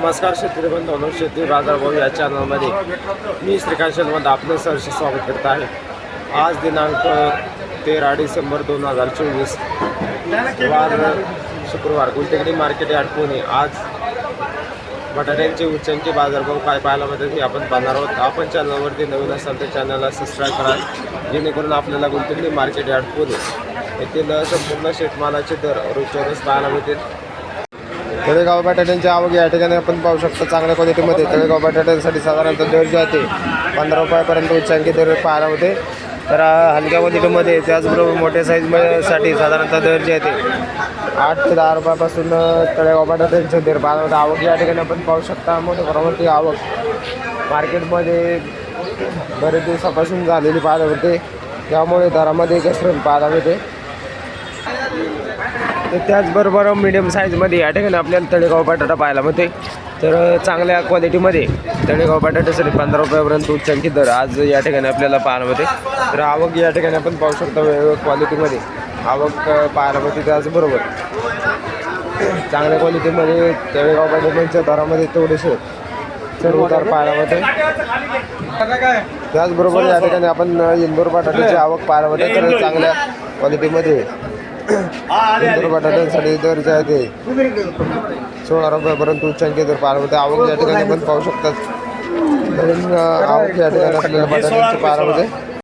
नमस्कार शेतकरी बंधूंनो शेती बाजारभाव या चॅनलमध्ये मी श्रीकांत शर्मा आपलं सहर्ष स्वागत करत आहे. आज दिनांक तेरा डिसेंबर दोन हजार चोवीस. वार शुक्रवार गुलटेकडी मार्केट यार्ड पुणे. आज बटाट्यांचे उच्चांचे बाजारभाव काय पाहायला मिळतात हे आपण पाहणार आहोत. आपण चॅनलवरती नवीन असाल तर चॅनलला सबस्क्राईब करा जेणेकरून आपल्याला गुलटेकडी मार्केट यार्ड पुणे येथील संपूर्ण शेतमालाचे दर रोजच्या रोज पाहायला मिळतील. तळेगाव बटाट्यांची आवक या ठिकाणी आपण पाहू शकतो चांगल्या क्वालिटीमध्ये तळेगाव बटाट्यांसाठी साधारणतः दर जे आहे ते पंधरा रुपयापर्यंत उच्चांकी दर पाहायला होते. तर हलक्या क्वालिटीमध्ये त्याचबरोबर मोठ्या साईजसाठी साधारणतः दर जे आहे ते आठ ते दहा रुपयापासून तळेगाव बटाट्यांचे दर पाहायला होते. आवक या ठिकाणी आपण पाहू शकता मोठ्या प्रमाणात आवक मार्केटमध्ये बरेच दिवसापासून झालेली पाहायला होते. त्यामुळे दरामध्ये घसरण पाहायला मिळते. तर त्याचबरोबर मिडियम साईजमध्ये या ठिकाणी आपल्याला तळेगाव बटाटा पाहायला मिळते तर चांगल्या क्वालिटीमध्ये तळेगाव बटाट्यासाठी पंधरा रुपयापर्यंत उच्चांकी दर आज या ठिकाणी आपल्याला पाहायला मिळते तर आवक या ठिकाणी आपण पाहू शकतो वेगवेगळ्या क्वालिटीमध्ये आवक पाहायला मिळते त्याचबरोबर. चांगल्या क्वालिटीमध्ये तळेगाव बटाट्यांच्या दरामध्ये थोडेसे सर्व दर पाहायला मिळते त्याचबरोबर या ठिकाणी आपण इंदोर बटाट्याची आवक पाहायला मिळते तर चांगल्या क्वालिटीमध्ये बटाट्यांसाठी दर जे आहे ते सोळा रुपयापर्यंत उच्चांकी दर पार होते आवक या ठिकाणी पण पाहू शकतात. आवक या ठिकाणी आपल्याला बटाट्यांची पाहायला